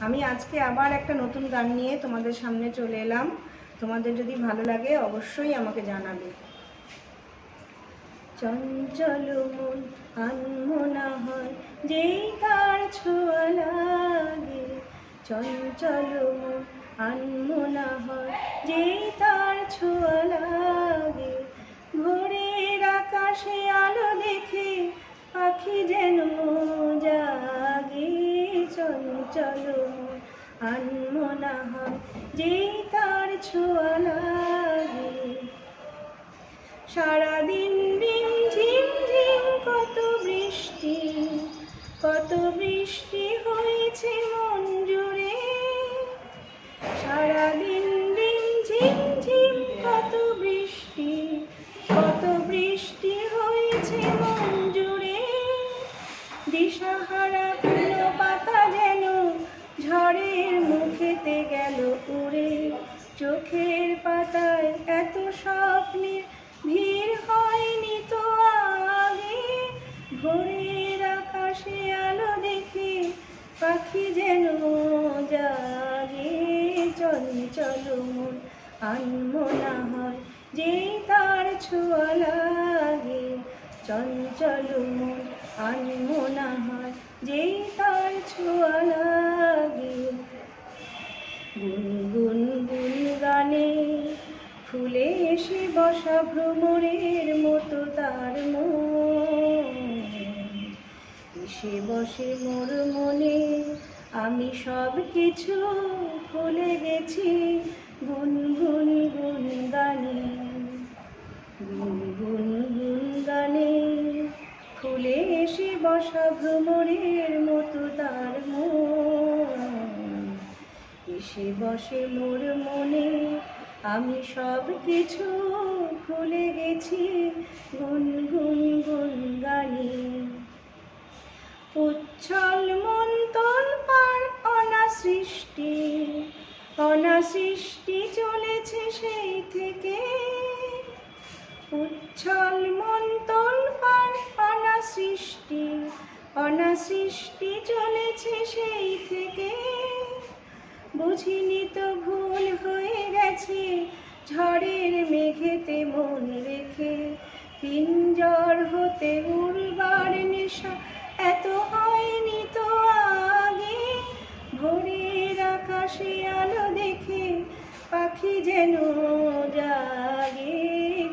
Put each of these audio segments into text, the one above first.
আমি আজকে আবার একটা নতুন গান নিয়ে তোমাদের সামনে চলে এলাম। তোমাদের যদি ভালো লাগে অবশ্যই আমাকে জানাবে। চঞ্চল মন, আনমনা হয়, যেই তার ছোঁয়া লাগে। চঞ্চল মন, আনমনা হয়, যেই তার ছোঁয়া লাগে। ভোরের আকাশে মন আনমনা হয় যেই তার ছোঁয়া লাগে। সারাদিন রিম ঝিম ঝিম, কত বৃষ্টি কত বৃষ্টি হয়েছে মন জুড়ে। সারাদিন রিম ঝিম ঝিম, কত বৃষ্টি কত বৃষ্টি হয়েছে মন জুড়ে। দিশাহারা ঝড়ের মুখেতে গেল উড়ে। চোখের পাতায় এত স্বপ্নের ভিড় হয়নি তো আগে। ভোরের আকাশে আলো দেখে পাখি যেন জাগে। চঞ্চল মন আনমনা হয় যেই তার ছোঁয়া লাগে। চঞ্চল মন আনমনা হয় যেই তার ছোঁয়া লাগে। গুনগুন গুন গানে ফুলে এসে বসা ভ্রমণের মতো তার মন। এসে বসে মোর মনে আমি সব কিছু ভুলে গেছি। গুনগুন গুন গানে এসে বসা ভ্রমরের মতো তার মন। এসে বসে মোর মনে, আমি সব কিছু ভুলে গেছি, গুন গুন গুন গানে। উচ্ছল মন্তন পার অনা সৃষ্টি অনা সৃষ্টি চলেছে সেই থেকে। উচ্ছল মন্তন বুঝিনি তো ভুল হয়ে গেছে। ঝড়ের মেঘেতে মন রেখে পিঞ্জর হতে উড়বার নেশা এত হয়নি তো আগে। ভোরের আকাশে আলো দেখে পাখি যেন জাগে।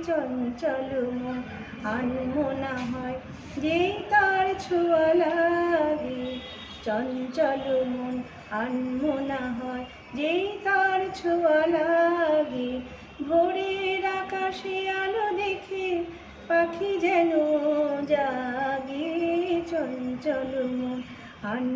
চঞ্চল মন আনমনা হয় যেই তার ছোঁয়া লাগে। চঞ্চল মন আনমনা হয় যেই তার ছোঁয়া লাগে, ভোরের আকাশে আলো দেখে পাখি যেন জাগে, চঞ্চল মন। আনমনা